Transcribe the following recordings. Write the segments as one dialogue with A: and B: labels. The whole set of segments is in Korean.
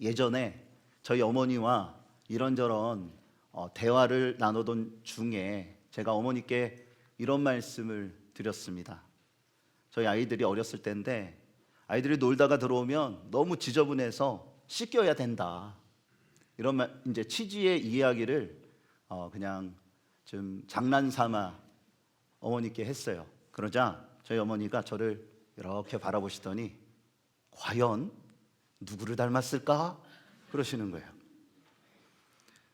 A: 예전에 저희 어머니와 이런저런 어, 대화를 나누던 중에 제가 어머니께 이런 말씀을 드렸습니다. 저희 아이들이 어렸을 때인데 아이들이 놀다가 들어오면 너무 지저분해서 씻겨야 된다. 이런 말, 이제 취지의 이야기를 어, 그냥 좀 장난 삼아 어머니께 했어요. 그러자 저희 어머니가 저를 이렇게 바라보시더니 과연 누구를 닮았을까? 그러시는 거예요.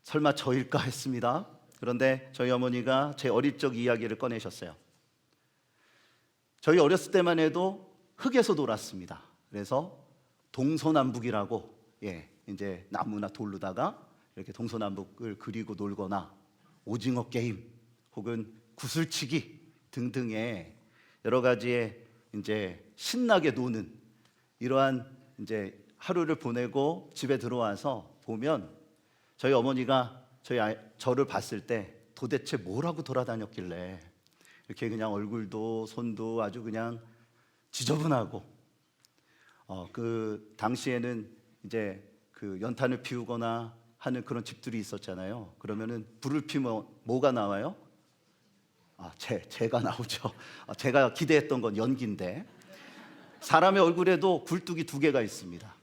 A: 설마 저일까 했습니다. 그런데 저희 어머니가 제 어릴 적 이야기를 꺼내셨어요. 저희 어렸을 때만 해도 흙에서 놀았습니다. 그래서 동서남북이라고 예, 이제 나무나 돌로다가 이렇게 동서남북을 그리고 놀거나 오징어 게임 혹은 구슬치기 등등의 여러 가지의 이제 신나게 노는 이러한 이제 하루를 보내고 집에 들어와서 보면 저희 어머니가 저희 아이, 저를 봤을 때 도대체 뭐라고 돌아다녔길래 이렇게 그냥 얼굴도 손도 아주 그냥 지저분하고 어, 그 당시에는 이제 그 연탄을 피우거나 하는 그런 집들이 있었잖아요. 그러면은 불을 피면 뭐가 나와요? 아, 재, 재가 나오죠. 아, 제가 기대했던 건 연기인데 사람의 얼굴에도 굴뚝이 두 개가 있습니다.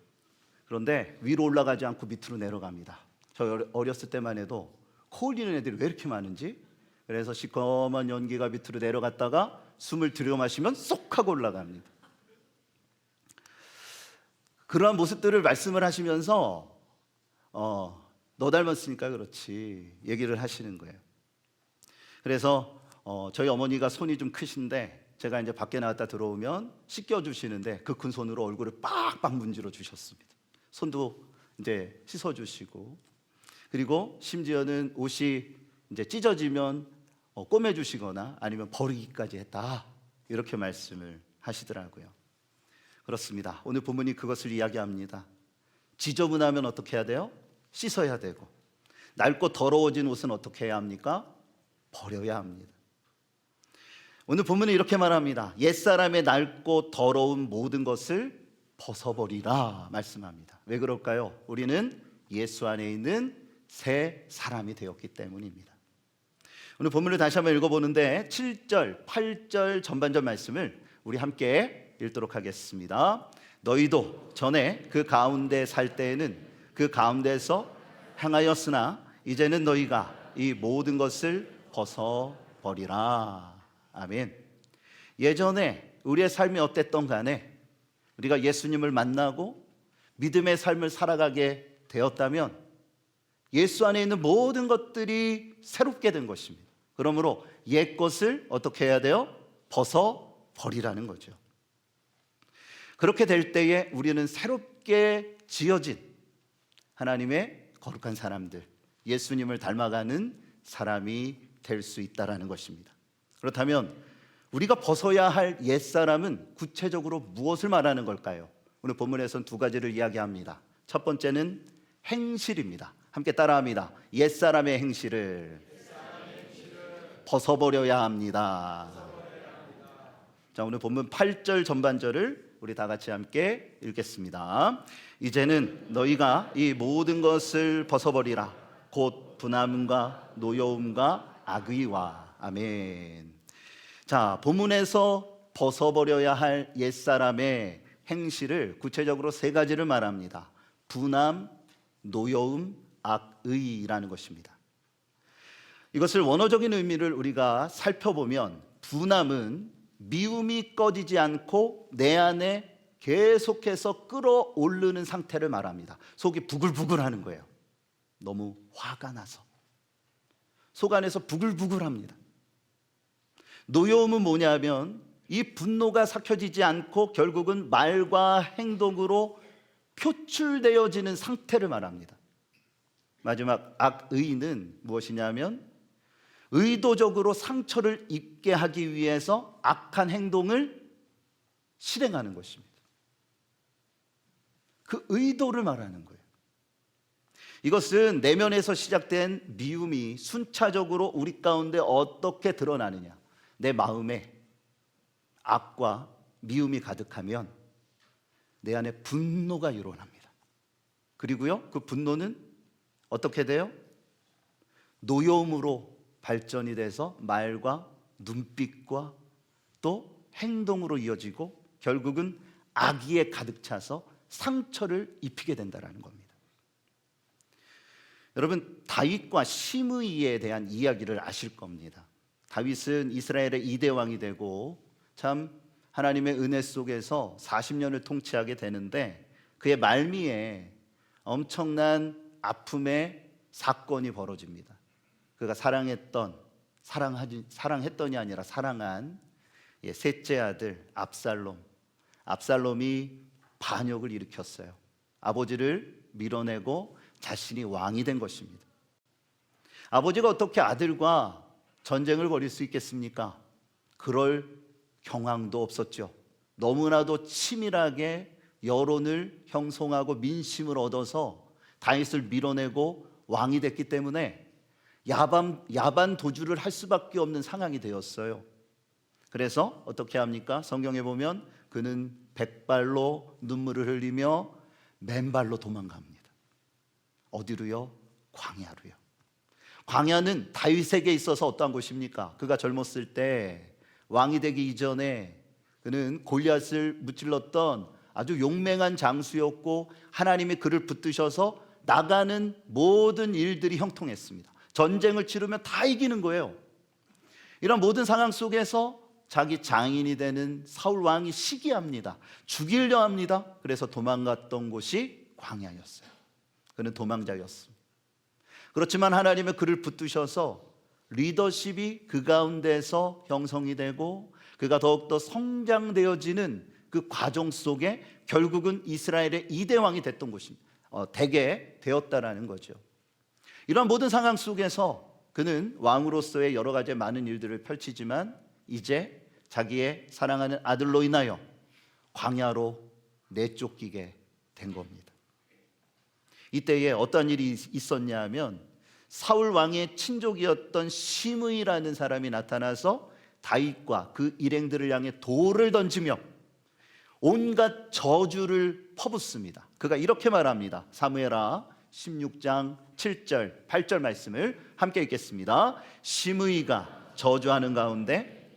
A: 그런데 위로 올라가지 않고 밑으로 내려갑니다. 저 어렸을 때만 해도 코 흘리는 애들이 왜 이렇게 많은지 그래서 시커먼 연기가 밑으로 내려갔다가 숨을 들여 마시면 쏙 하고 올라갑니다. 그러한 모습들을 말씀을 하시면서 어, 너 닮았으니까 그렇지 얘기를 하시는 거예요. 그래서 어, 저희 어머니가 손이 좀 크신데 제가 이제 밖에 나갔다 들어오면 씻겨 주시는데 그 큰 손으로 얼굴을 빡빡 문질러 주셨습니다. 손도 이제 씻어 주시고 그리고 심지어는 옷이 이제 찢어지면 어, 꼬매 주시거나 아니면 버리기까지 했다 이렇게 말씀을 하시더라고요. 그렇습니다. 오늘 본문이 그것을 이야기합니다. 지저분하면 어떻게 해야 돼요? 씻어야 되고 낡고 더러워진 옷은 어떻게 해야 합니까? 버려야 합니다. 오늘 본문은 이렇게 말합니다. 옛사람의 낡고 더러운 모든 것을 벗어버리라 말씀합니다. 왜 그럴까요? 우리는 예수 안에 있는 새 사람이 되었기 때문입니다. 오늘 본문을 다시 한번 읽어보는데 7절, 8절 전반전 말씀을 우리 함께 읽도록 하겠습니다. 너희도 전에 그 가운데 살 때에는 그 가운데서 행하였으나 이제는 너희가 이 모든 것을 벗어버리라. 아멘. 예전에 우리의 삶이 어땠던 간에 우리가 예수님을 만나고 믿음의 삶을 살아가게 되었다면 예수 안에 있는 모든 것들이 새롭게 된 것입니다. 그러므로 옛 것을 어떻게 해야 돼요? 벗어 버리라는 거죠. 그렇게 될 때에 우리는 새롭게 지어진 하나님의 거룩한 사람들, 예수님을 닮아가는 사람이 될 수 있다라는 것입니다. 그렇다면 우리가 벗어야 할 옛사람은 구체적으로 무엇을 말하는 걸까요? 오늘 본문에서는 두 가지를 이야기합니다. 첫 번째는 행실입니다. 함께 따라합니다. 옛사람의 행실을 벗어버려야 합니다. 자, 오늘 본문 8절 전반절을 우리 다 같이 함께 읽겠습니다. 이제는 너희가 이 모든 것을 벗어버리라. 곧 분함과 노여움과 악의와 아멘. 자, 본문에서 벗어버려야 할 옛사람의 행실을 구체적으로 세 가지를 말합니다. 분함, 노여움, 악의라는 것입니다. 이것을 원어적인 의미를 우리가 살펴보면 분함은 미움이 꺼지지 않고 내 안에 계속해서 끌어오르는 상태를 말합니다. 속이 부글부글 하는 거예요. 너무 화가 나서 속 안에서 부글부글 합니다. 노여움은 뭐냐면 이 분노가 삭혀지지 않고 결국은 말과 행동으로 표출되어지는 상태를 말합니다. 마지막 악의는 무엇이냐면 의도적으로 상처를 입게 하기 위해서 악한 행동을 실행하는 것입니다. 그 의도를 말하는 거예요. 이것은 내면에서 시작된 미움이 순차적으로 우리 가운데 어떻게 드러나느냐. 내 마음에 악과 미움이 가득하면 내 안에 분노가 일어납니다. 그리고요, 그 분노는 어떻게 돼요? 노여움으로 발전이 돼서 말과 눈빛과 또 행동으로 이어지고 결국은 악의에 가득 차서 상처를 입히게 된다라는 겁니다. 여러분 다윗과 시므이에 대한 이야기를 아실 겁니다. 다윗은 이스라엘의 이대 왕이 되고 참 하나님의 은혜 속에서 40년을 통치하게 되는데 그의 말미에 엄청난 아픔의 사건이 벌어집니다. 그가 사랑했던 사랑하지 사랑했던이 아니라 사랑한 예, 셋째 아들 압살롬. 압살롬이 반역을 일으켰어요. 아버지를 밀어내고 자신이 왕이 된 것입니다. 아버지가 어떻게 아들과 전쟁을 벌일 수 있겠습니까? 그럴 경황도 없었죠. 너무나도 치밀하게 여론을 형성하고 민심을 얻어서 다윗을 밀어내고 왕이 됐기 때문에 야반, 야반 도주를 할 수밖에 없는 상황이 되었어요. 그래서 어떻게 합니까? 성경에 보면 그는 백발로 눈물을 흘리며 맨발로 도망갑니다. 어디로요? 광야로요. 광야는 다윗에게 있어서 어떠한 곳입니까? 그가 젊었을 때 왕이 되기 이전에 그는 골리앗을 무찔렀던 아주 용맹한 장수였고 하나님이 그를 붙드셔서 나가는 모든 일들이 형통했습니다. 전쟁을 치르면 다 이기는 거예요. 이런 모든 상황 속에서 자기 장인이 되는 사울 왕이 시기합니다. 죽이려 합니다. 그래서 도망갔던 곳이 광야였어요. 그는 도망자였습니다. 그렇지만 하나님의 그를 붙드셔서 리더십이 그 가운데서 형성이 되고 그가 더욱더 성장되어지는 그 과정 속에 결국은 이스라엘의 이대 왕이 됐던 곳입니다. 어, 되게 되었다라는 거죠. 이러한 모든 상황 속에서 그는 왕으로서의 여러 가지 많은 일들을 펼치지만 이제 자기의 사랑하는 아들로 인하여 광야로 내쫓기게 된 겁니다. 이때에 어떤 일이 있었냐 하면 사울 왕의 친족이었던 시므이라는 사람이 나타나서 다윗과 그 일행들을 향해 돌을 던지며 온갖 저주를 퍼붓습니다. 그가 이렇게 말합니다. 사무엘아 16장 7절 8절 말씀을 함께 읽겠습니다. 시므이가 저주하는 가운데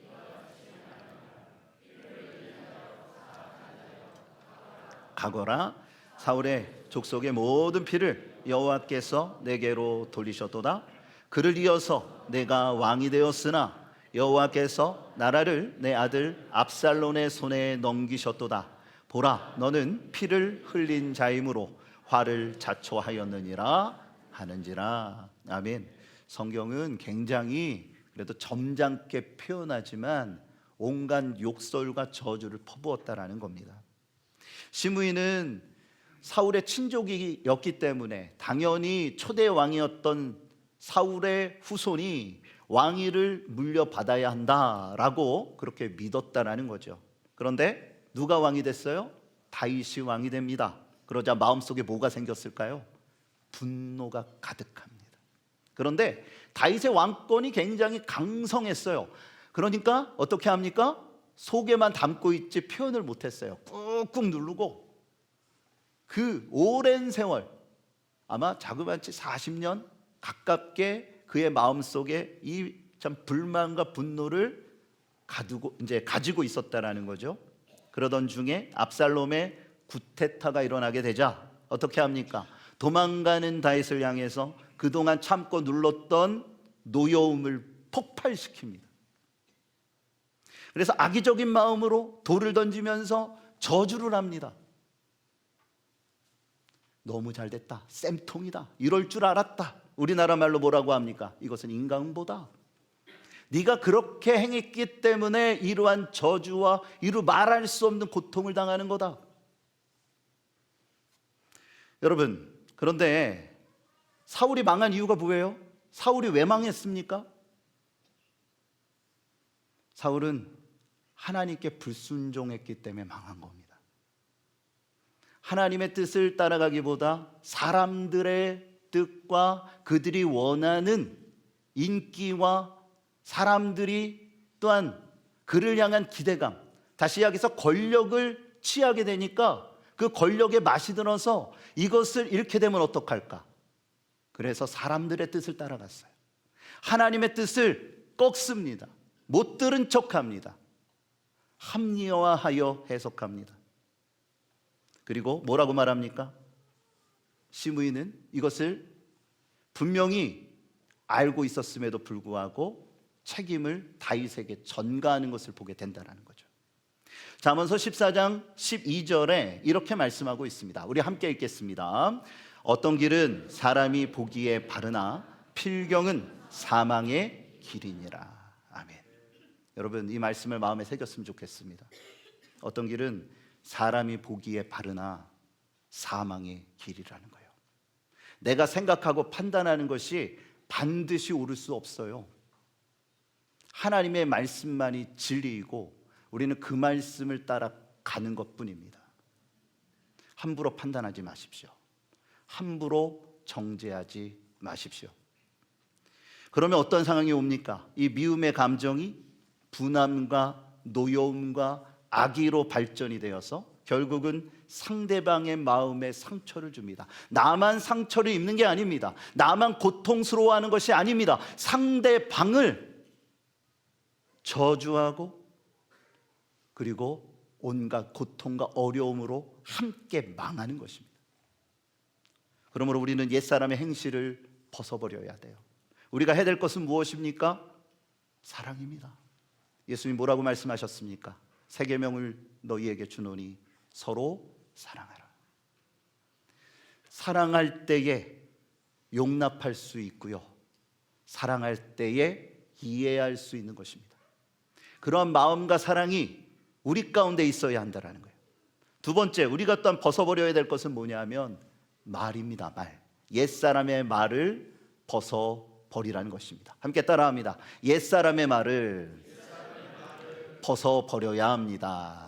A: 가거라 사울의 족속의 모든 피를 여호와께서 내게로 돌리셨도다. 그를 이어서 내가 왕이 되었으나 여호와께서 나라를 내 아들 압살론의 손에 넘기셨도다. 보라 너는 피를 흘린 자이므로 화를 자초하였느니라 하는지라. 아멘. 성경은 굉장히 그래도 점잖게 표현하지만 온갖 욕설과 저주를 퍼부었다라는 겁니다. 시므이는 사울의 친족이었기 때문에 당연히 초대 왕이었던 사울의 후손이 왕위를 물려받아야 한다라고 그렇게 믿었다라는 거죠. 그런데 누가 왕이 됐어요? 다윗이 왕이 됩니다. 그러자 마음속에 뭐가 생겼을까요? 분노가 가득합니다. 그런데 다윗의 왕권이 굉장히 강성했어요. 그러니까 어떻게 합니까? 속에만 담고 있지 표현을 못 했어요. 꾹꾹 누르고 그 오랜 세월 아마 자그마치 40년 가깝게 그의 마음 속에 이 참 불만과 분노를 가두고 이제 가지고 있었다라는 거죠. 그러던 중에 압살롬의 구테타가 일어나게 되자 어떻게 합니까? 도망가는 다윗을 향해서 그동안 참고 눌렀던 노여움을 폭발시킵니다. 그래서 악의적인 마음으로 돌을 던지면서 저주를 합니다. 너무 잘 됐다. 쌤통이다. 이럴 줄 알았다. 우리나라 말로 뭐라고 합니까? 이것은 인간보다. 네가 그렇게 행했기 때문에 이러한 저주와 이루 말할 수 없는 고통을 당하는 거다. 여러분, 그런데 사울이 망한 이유가 뭐예요? 사울이 왜 망했습니까? 사울은 하나님께 불순종했기 때문에 망한 겁니다. 하나님의 뜻을 따라가기보다 사람들의 뜻과 그들이 원하는 인기와 사람들이 또한 그를 향한 기대감, 다시 이야기해서 권력을 취하게 되니까 그 권력에 맛이 들어서 이것을 잃게 되면 어떡할까? 그래서 사람들의 뜻을 따라갔어요. 하나님의 뜻을 꺾습니다. 못 들은 척 합니다. 합리화하여 해석합니다. 그리고 뭐라고 말합니까? 시므이는 이것을 분명히 알고 있었음에도 불구하고 책임을 다윗에게 전가하는 것을 보게 된다는 거죠. 잠언서 14장 12절에 이렇게 말씀하고 있습니다. 우리 함께 읽겠습니다. 어떤 길은 사람이 보기에 바르나 필경은 사망의 길이니라. 아멘. 여러분 이 말씀을 마음에 새겼으면 좋겠습니다. 어떤 길은 사람이 보기에 바르나 사망의 길이라는 거예요. 내가 생각하고 판단하는 것이 반드시 옳을 수 없어요. 하나님의 말씀만이 진리이고 우리는 그 말씀을 따라 가는 것뿐입니다. 함부로 판단하지 마십시오. 함부로 정죄하지 마십시오. 그러면 어떤 상황이 옵니까? 이 미움의 감정이 분함과 노여움과 악의로 발전이 되어서 결국은 상대방의 마음에 상처를 줍니다. 나만 상처를 입는 게 아닙니다. 나만 고통스러워하는 것이 아닙니다. 상대방을 저주하고 그리고 온갖 고통과 어려움으로 함께 망하는 것입니다. 그러므로 우리는 옛사람의 행실을 벗어버려야 돼요. 우리가 해야 될 것은 무엇입니까? 사랑입니다. 예수님 뭐라고 말씀하셨습니까? 세 계명을 너희에게 주노니 서로 사랑하라. 사랑할 때에 용납할 수 있고요. 사랑할 때에 이해할 수 있는 것입니다. 그러한 마음과 사랑이 우리 가운데 있어야 한다라는 거예요. 두 번째, 우리가 또한 벗어버려야 될 것은 뭐냐면 말입니다. 말. 옛사람의 말을 벗어버리라는 것입니다. 함께 따라합니다. 옛사람의 말을 벗어버려야 합니다.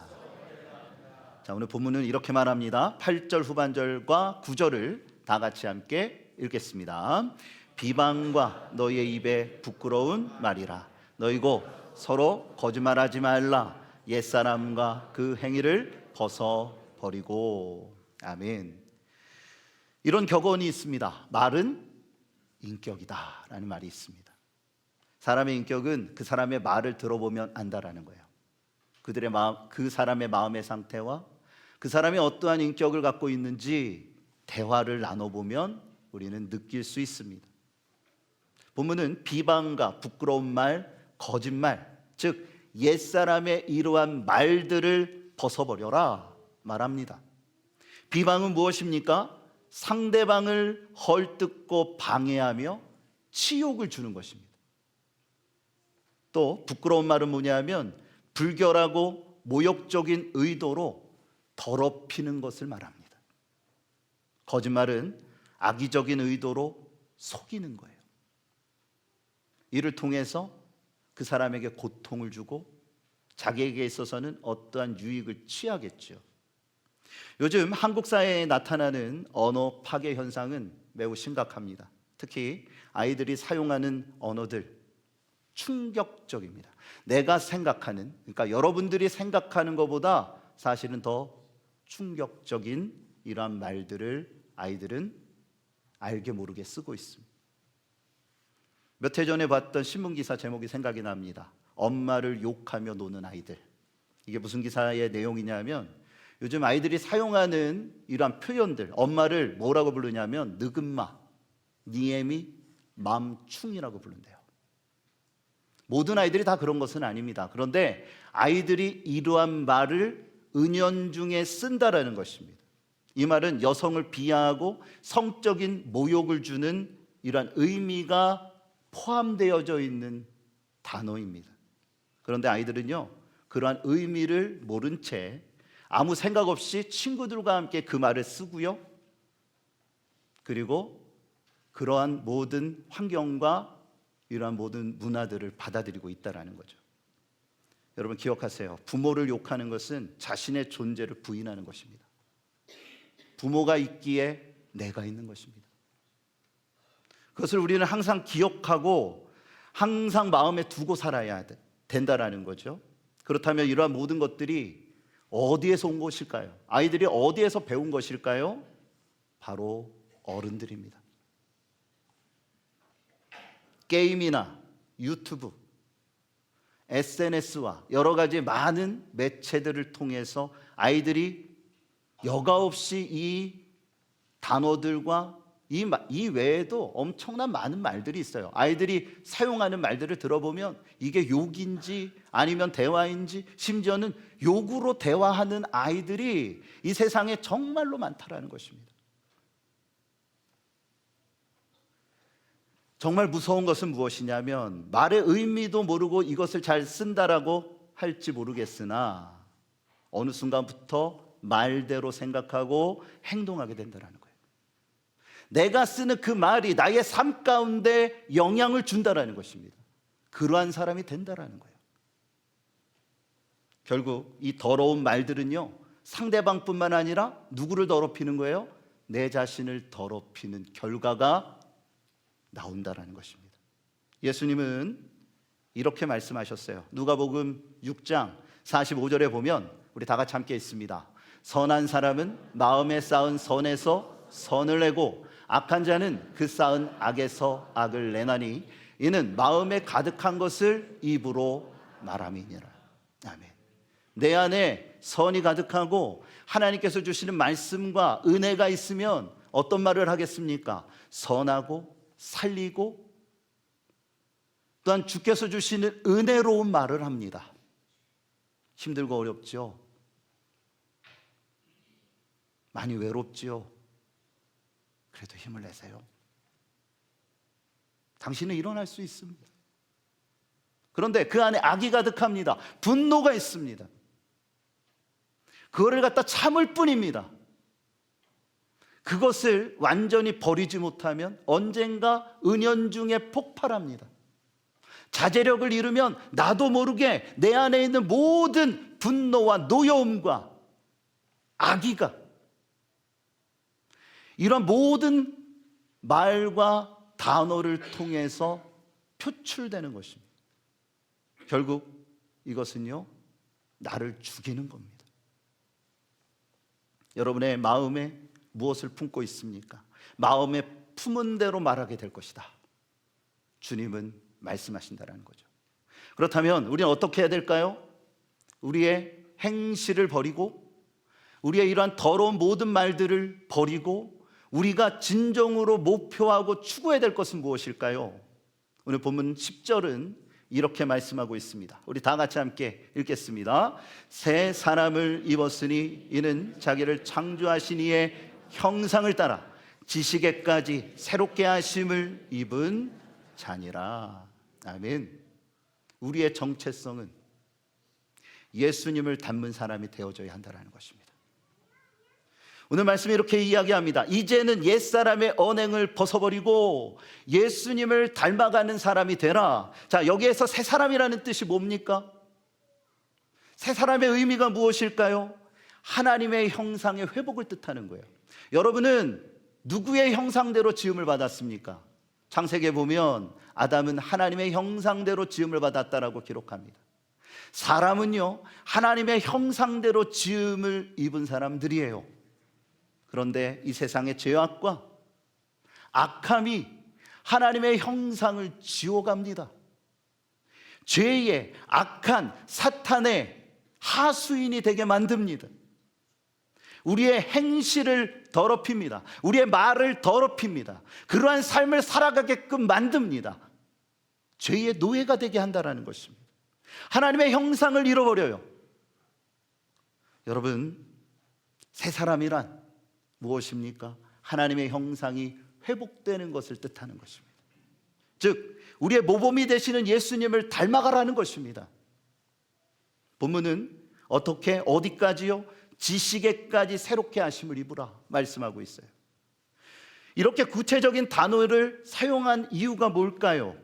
A: 자, 오늘 본문은 이렇게 말합니다. 8절 후반절과 9절을 다 같이 함께 읽겠습니다. 비방과 너희의 입에 부끄러운 말이라. 너희고 서로 거짓말하지 말라. 옛사람과 그 행위를 벗어버리고. 아멘. 이런 격언이 있습니다. 말은 인격이다 라는 말이 있습니다. 사람의 인격은 그 사람의 말을 들어보면 안다라는 거예요. 그들의 마음, 그 사람의 마음의 상태와 그 사람이 어떠한 인격을 갖고 있는지 대화를 나눠보면 우리는 느낄 수 있습니다. 본문은 비방과 부끄러운 말, 거짓말, 즉 옛사람의 이러한 말들을 벗어버려라 말합니다. 비방은 무엇입니까? 상대방을 헐뜯고 방해하며 치욕을 주는 것입니다. 또 부끄러운 말은 뭐냐면 불결하고 모욕적인 의도로 더럽히는 것을 말합니다. 거짓말은 악의적인 의도로 속이는 거예요. 이를 통해서 그 사람에게 고통을 주고 자기에게 있어서는 어떠한 유익을 취하겠죠. 요즘 한국 사회에 나타나는 언어 파괴 현상은 매우 심각합니다. 특히 아이들이 사용하는 언어들 충격적입니다. 내가 생각하는 그러니까 여러분들이 생각하는 것보다 사실은 더 충격적인 이러한 말들을 아이들은 알게 모르게 쓰고 있습니다. 몇 해 전에 봤던 신문 기사 제목이 생각이 납니다. 엄마를 욕하며 노는 아이들. 이게 무슨 기사의 내용이냐면 요즘 아이들이 사용하는 이러한 표현들, 엄마를 뭐라고 부르냐면 느금마, 니에미, 맘충이라고 부른대요. 모든 아이들이 다 그런 것은 아닙니다. 그런데 아이들이 이러한 말을 은연중에 쓴다라는 것입니다. 이 말은 여성을 비하하고 성적인 모욕을 주는 이러한 의미가 포함되어져 있는 단어입니다. 그런데 아이들은요, 그러한 의미를 모른 채 아무 생각 없이 친구들과 함께 그 말을 쓰고요. 그리고 그러한 모든 환경과 이러한 모든 문화들을 받아들이고 있다라는 거죠. 여러분 기억하세요. 부모를 욕하는 것은 자신의 존재를 부인하는 것입니다. 부모가 있기에 내가 있는 것입니다. 그것을 우리는 항상 기억하고 항상 마음에 두고 살아야 된다라는 거죠. 그렇다면 이러한 모든 것들이 어디에서 온 것일까요? 아이들이 어디에서 배운 것일까요? 바로 어른들입니다. 게임이나 유튜브, SNS와 여러 가지 많은 매체들을 통해서 아이들이 여과 없이 이 단어들과 이, 마- 이 외에도 엄청난 많은 말들이 있어요. 아이들이 사용하는 말들을 들어보면 이게 욕인지 아니면 대화인지 심지어는 욕으로 대화하는 아이들이 이 세상에 정말로 많다라는 것입니다. 정말 무서운 것은 무엇이냐면 말의 의미도 모르고 이것을 잘 쓴다라고 할지 모르겠으나 어느 순간부터 말대로 생각하고 행동하게 된다라는 거예요. 내가 쓰는 그 말이 나의 삶 가운데 영향을 준다라는 것입니다. 그러한 사람이 된다라는 거예요. 결국 이 더러운 말들은요 상대방뿐만 아니라 누구를 더럽히는 거예요? 내 자신을 더럽히는 결과가 나온다라는 것입니다. 예수님은 이렇게 말씀하셨어요. 누가복음 6장 45절에 보면 우리 다 같이 함께 있습니다. 선한 사람은 마음에 쌓은 선에서 선을 내고 악한 자는 그 쌓은 악에서 악을 내나니 이는 마음에 가득한 것을 입으로 말함이니라. 아멘. 내 안에 선이 가득하고 하나님께서 주시는 말씀과 은혜가 있으면 어떤 말을 하겠습니까? 선하고 살리고 또한 주께서 주시는 은혜로운 말을 합니다. 힘들고 어렵죠. 많이 외롭지요. 그래도 힘을 내세요. 당신은 일어날 수 있습니다. 그런데 그 안에 악이 가득합니다. 분노가 있습니다. 그거를 갖다 참을 뿐입니다. 그것을 완전히 버리지 못하면 언젠가 은연중에 폭발합니다. 자제력을 잃으면 나도 모르게 내 안에 있는 모든 분노와 노여움과 악의가 이런 모든 말과 단어를 통해서 표출되는 것입니다. 결국 이것은요, 나를 죽이는 겁니다. 여러분의 마음에 무엇을 품고 있습니까? 마음에 품은 대로 말하게 될 것이다. 주님은 말씀하신다라는 거죠. 그렇다면 우리는 어떻게 해야 될까요? 우리의 행실을 버리고 우리의 이러한 더러운 모든 말들을 버리고 우리가 진정으로 목표하고 추구해야 될 것은 무엇일까요? 오늘 본문 10절은 이렇게 말씀하고 있습니다. 우리 다 같이 함께 읽겠습니다. 새 사람을 입었으니 이는 자기를 창조하신 이의 형상을 따라 지식에까지 새롭게 하심을 입은 자니라. 아멘. 우리의 정체성은 예수님을 닮은 사람이 되어져야 한다는 것입니다. 오늘 말씀이 이렇게 이야기합니다. 이제는 옛사람의 언행을 벗어버리고 예수님을 닮아가는 사람이 되라. 자, 여기에서 새 사람이라는 뜻이 뭡니까? 새 사람의 의미가 무엇일까요? 하나님의 형상의 회복을 뜻하는 거예요. 여러분은 누구의 형상대로 지음을 받았습니까? 창세기에 보면 아담은 하나님의 형상대로 지음을 받았다라고 기록합니다. 사람은요, 하나님의 형상대로 지음을 입은 사람들이에요. 그런데 이 세상의 죄악과 악함이 하나님의 형상을 지워갑니다. 죄의 악한 사탄의 하수인이 되게 만듭니다. 우리의 행실을 더럽힙니다. 우리의 말을 더럽힙니다. 그러한 삶을 살아가게끔 만듭니다. 죄의 노예가 되게 한다라는 것입니다. 하나님의 형상을 잃어버려요. 여러분, 새 사람이란 무엇입니까? 하나님의 형상이 회복되는 것을 뜻하는 것입니다. 즉, 우리의 모범이 되시는 예수님을 닮아가라는 것입니다. 본문은 어떻게 어디까지요? 지식에까지 새롭게 하심을 입으라 말씀하고 있어요. 이렇게 구체적인 단어를 사용한 이유가 뭘까요?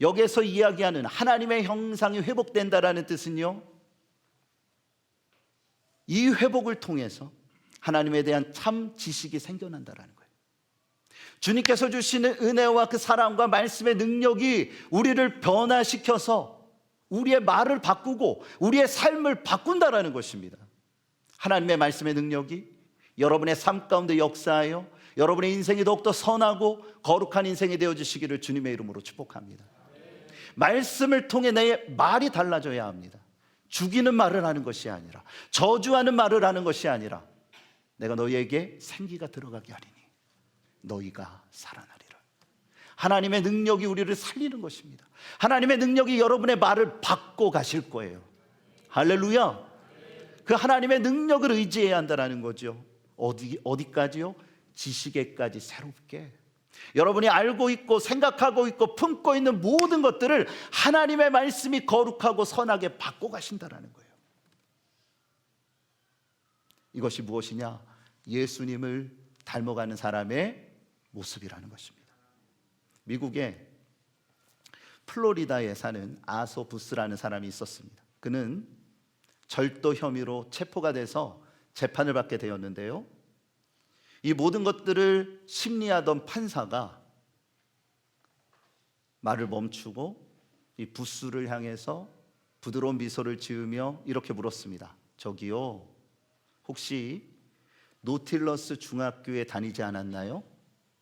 A: 여기에서 이야기하는 하나님의 형상이 회복된다라는 뜻은요. 이 회복을 통해서 하나님에 대한 참 지식이 생겨난다라는 거예요. 주님께서 주시는 은혜와 그 사랑과 말씀의 능력이 우리를 변화시켜서 우리의 말을 바꾸고 우리의 삶을 바꾼다라는 것입니다. 하나님의 말씀의 능력이 여러분의 삶 가운데 역사하여 여러분의 인생이 더욱더 선하고 거룩한 인생이 되어 주시기를 주님의 이름으로 축복합니다. 말씀을 통해 내 말이 달라져야 합니다. 죽이는 말을 하는 것이 아니라 저주하는 말을 하는 것이 아니라 내가 너희에게 생기가 들어가게 하리니 너희가 살아나리라. 하나님의 능력이 우리를 살리는 것입니다. 하나님의 능력이 여러분의 말을 바꿔 가실 거예요. 할렐루야. 그 하나님의 능력을 의지해야 한다는 거죠. 어디 어디까지요? 지식에까지 새롭게. 여러분이 알고 있고 생각하고 있고 품고 있는 모든 것들을 하나님의 말씀이 거룩하고 선하게 바꿔 가신다라는 거예요. 이것이 무엇이냐? 예수님을 닮아가는 사람의 모습이라는 것입니다. 미국의 플로리다에 사는 아소 부스라는 사람이 있었습니다. 그는 절도 혐의로 체포가 돼서 재판을 받게 되었는데요. 이 모든 것들을 심리하던 판사가 말을 멈추고 이 부스를 향해서 부드러운 미소를 지으며 이렇게 물었습니다. 저기요, 혹시 노틸러스 중학교에 다니지 않았나요?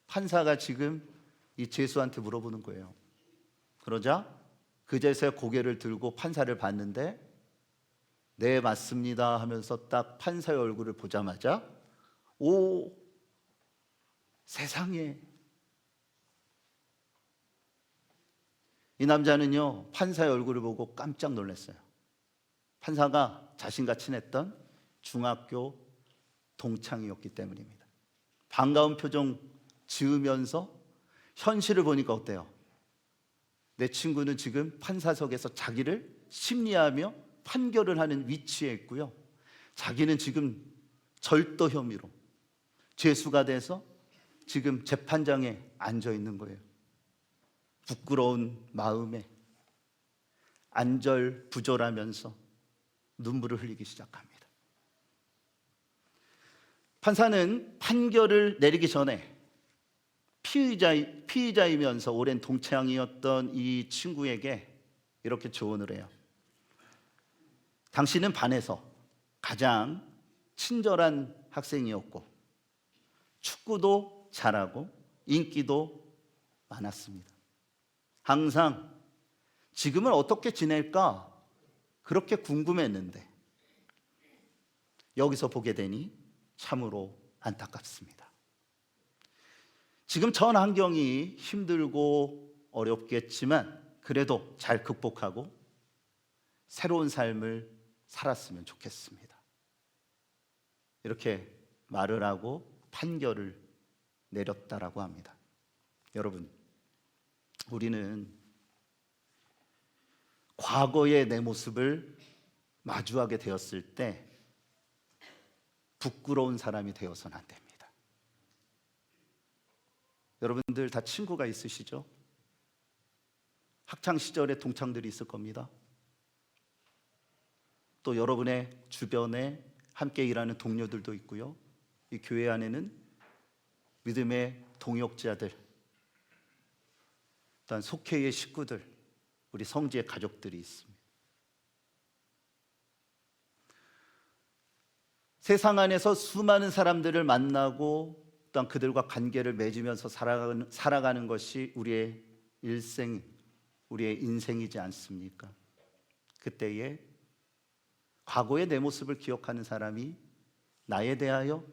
A: 판사가 지금 이 죄수한테 물어보는 거예요. 그러자 그제서야 고개를 들고 판사를 봤는데 네 맞습니다 하면서 딱 판사의 얼굴을 보자마자 오 세상에 이 남자는요 판사의 얼굴을 보고 깜짝 놀랐어요. 판사가 자신과 친했던 중학교 동창이었기 때문입니다. 반가운 표정 지으면서 현실을 보니까 어때요? 내 친구는 지금 판사석에서 자기를 심리하며 판결을 하는 위치에 있고요. 자기는 지금 절도 혐의로 죄수가 돼서 지금 재판장에 앉아 있는 거예요. 부끄러운 마음에 안절부절하면서 눈물을 흘리기 시작합니다. 판사는 판결을 내리기 전에 피의자, 피의자이면서 오랜 동창이었던 이 친구에게 이렇게 조언을 해요. 당신은 반에서 가장 친절한 학생이었고, 축구도 잘하고, 인기도 많았습니다. 항상 지금은 어떻게 지낼까? 그렇게 궁금했는데, 여기서 보게 되니 참으로 안타깝습니다. 지금 전 환경이 힘들고 어렵겠지만 그래도 잘 극복하고 새로운 삶을 살았으면 좋겠습니다. 이렇게 말을 하고 판결을 내렸다라고 합니다. 여러분, 우리는 과거의 내 모습을 마주하게 되었을 때 부끄러운 사람이 되어서는 안 됩니다. 여러분들 다 친구가 있으시죠? 학창 시절에 동창들이 있을 겁니다. 또 여러분의 주변에 함께 일하는 동료들도 있고요. 이 교회 안에는 믿음의 동역자들, 또한 속회의 식구들, 우리 성지의 가족들이 있습니다. 세상 안에서 수많은 사람들을 만나고 또한 그들과 관계를 맺으면서 살아가는, 살아가는 것이 우리의 일생, 우리의 인생이지 않습니까? 그때에 과거의 내 모습을 기억하는 사람이 나에 대하여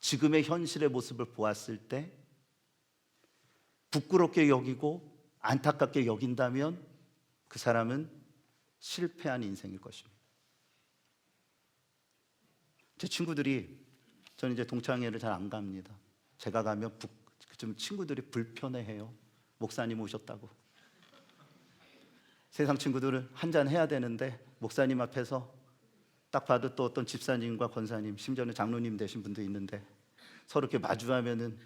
A: 지금의 현실의 모습을 보았을 때 부끄럽게 여기고 안타깝게 여긴다면 그 사람은 실패한 인생일 것입니다. 제 친구들이 저는 이제 동창회를 잘 안 갑니다. 제가 가면 부, 좀 친구들이 불편해해요. 목사님 오셨다고. 세상 친구들은 한잔 해야 되는데 목사님 앞에서 딱 봐도 또 어떤 집사님과 권사님, 심지어는 장로님 되신 분도 있는데 서로 이렇게 마주하면은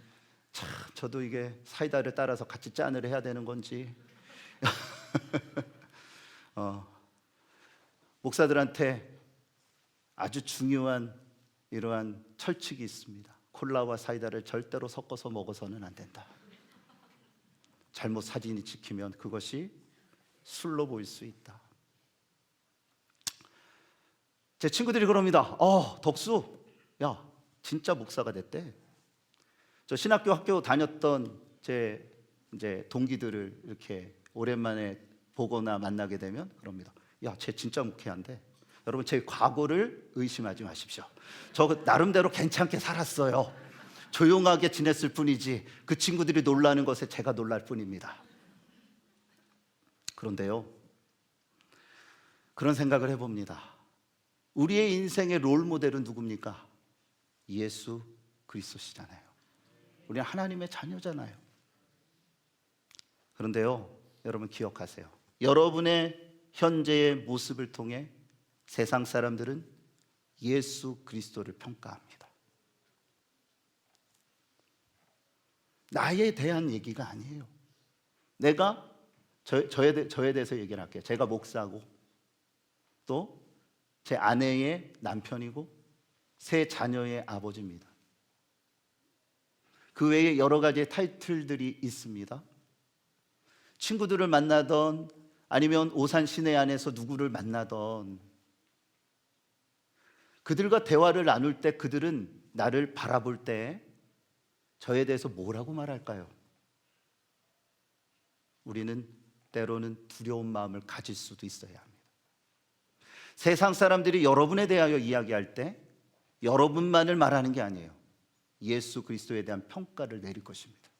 A: 참 저도 이게 사이다를 따라서 같이 짠을 해야 되는 건지 어, 목사들한테 아주 중요한 이러한 철칙이 있습니다. 콜라와 사이다를 절대로 섞어서 먹어서는 안 된다. 잘못 사진이 찍히면 그것이 술로 보일 수 있다. 제 친구들이 그럽니다. 어, 덕수, 야, 진짜 목사가 됐대. 저 신학교 학교 다녔던 제 이제 동기들을 이렇게 오랜만에 보거나 만나게 되면 그럽니다. 야, 쟤 진짜 목회한데. 여러분 제 과거를 의심하지 마십시오. 저그 나름대로 괜찮게 살았어요. 조용하게 지냈을 뿐이지 그 친구들이 놀라는 것에 제가 놀랄 뿐입니다. 그런데요. 그런 생각을 해봅니다. 우리의 인생의 롤 모델은 누굽니까? 예수 그리스도시잖아요. 우리는 하나님의 자녀잖아요. 그런데요, 여러분 기억하세요. 여러분의 현재의 모습을 통해 세상 사람들은 예수 그리스도를 평가합니다. 나에 대한 얘기가 아니에요. 내가 저, 저에, 대, 저에 대해서 얘기를 할게요. 제가 목사고 또 제 아내의 남편이고 세 자녀의 아버지입니다. 그 외에 여러 가지의 타이틀들이 있습니다. 친구들을 만나던 아니면 오산 시내 안에서 누구를 만나던 그들과 대화를 나눌 때 그들은 나를 바라볼 때 저에 대해서 뭐라고 말할까요? 우리는 때로는 두려운 마음을 가질 수도 있어야 합니다. 세상 사람들이 여러분에 대하여 이야기할 때 여러분만을 말하는 게 아니에요. 예수 그리스도에 대한 평가를 내릴 것입니다.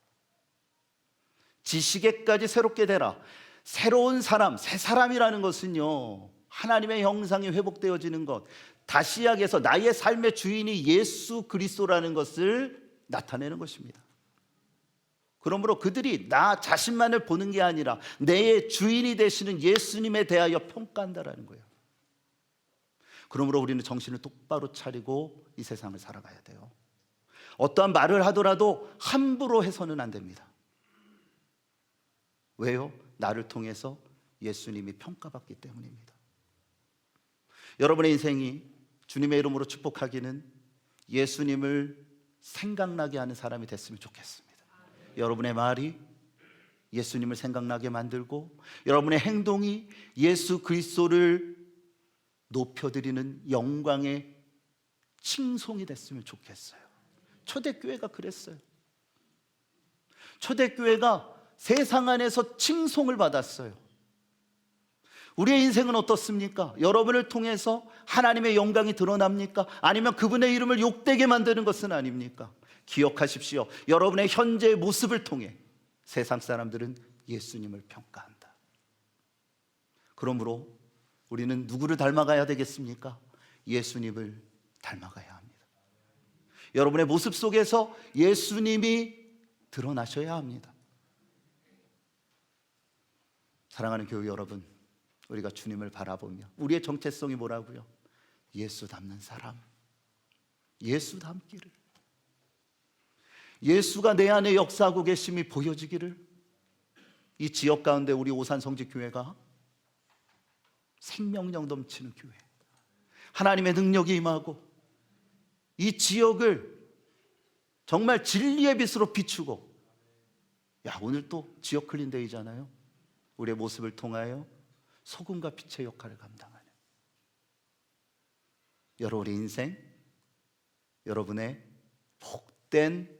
A: 지식에까지 새롭게 되라. 새로운 사람, 새 사람이라는 것은요. 하나님의 형상이 회복되어지는 것. 다시 이야기해서 나의 삶의 주인이 예수 그리스도라는 것을 나타내는 것입니다. 그러므로 그들이 나 자신만을 보는 게 아니라 내 주인이 되시는 예수님에 대하여 평가한다라는 거예요. 그러므로 우리는 정신을 똑바로 차리고 이 세상을 살아가야 돼요. 어떠한 말을 하더라도 함부로 해서는 안 됩니다. 왜요? 나를 통해서 예수님이 평가받기 때문입니다. 여러분의 인생이 주님의 이름으로 축복하기는 예수님을 생각나게 하는 사람이 됐으면 좋겠습니다. 여러분의 말이 예수님을 생각나게 만들고 여러분의 행동이 예수 그리스도를 높여드리는 영광의 칭송이 됐으면 좋겠어요. 초대교회가 그랬어요. 초대교회가 세상 안에서 칭송을 받았어요. 우리의 인생은 어떻습니까? 여러분을 통해서 하나님의 영광이 드러납니까? 아니면 그분의 이름을 욕되게 만드는 것은 아닙니까? 기억하십시오. 여러분의 현재 모습을 통해 세상 사람들은 예수님을 평가한다. 그러므로 우리는 누구를 닮아가야 되겠습니까? 예수님을 닮아가야 합니다. 여러분의 모습 속에서 예수님이 드러나셔야 합니다. 사랑하는 교회 여러분, 우리가 주님을 바라보며 우리의 정체성이 뭐라고요? 예수 닮는 사람. 예수 닮기를. 예수가 내 안에 역사하고 계심이 보여지기를 이 지역 가운데 우리 오산 성지 교회가 생명력 넘치는 교회. 하나님의 능력이 임하고 이 지역을 정말 진리의 빛으로 비추고 야, 오늘 또 지역 클린데이잖아요. 우리의 모습을 통하여 소금과 빛의 역할을 감당하는 여러분의 인생, 여러분의 복된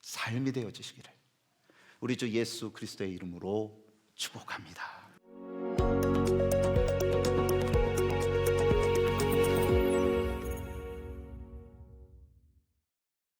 A: 삶이 되어지시기를 우리 주 예수 그리스도의 이름으로 축복합니다.